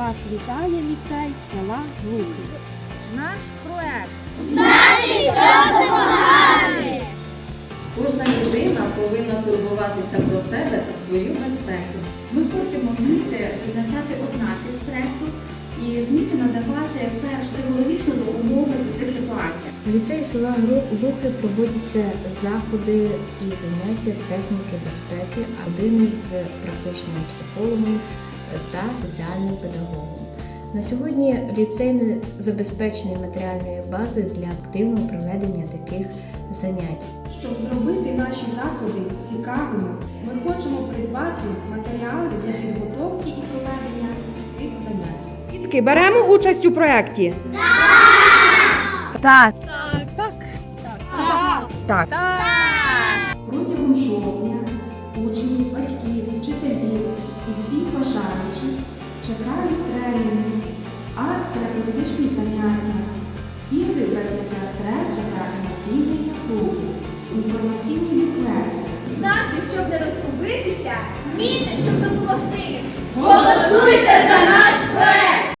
Вас вітає ліцей села Глухи. Наш проект Кожна людина повинна турбуватися про себе та свою безпеку. Ми хочемо вміти визначати ознаки стресу і вміти надавати першу психологічну допомогу у цих ситуаціях. В ліцеї села Гру- Лухи проводяться заходи і заняття з техніки безпеки, один із практичним психологом та соціальним педагогом. На сьогодні ліцей не забезпечений матеріальною базою для активного проведення таких занять. Щоб зробити наші заходи цікавими, ми хочемо придбати матеріали для підготовки і проведення цих занять. Дітки, беремо участь у проєкті? Так. Так. Протягом жовтня і всі бажаючі чекають тренінги, арт-терапевтичні заняття, ігри без зняття стресу та емоційної напруги, інформаційні буклети. Знати, щоб не розгубитися, вміти, щоб допомогти. Голосуй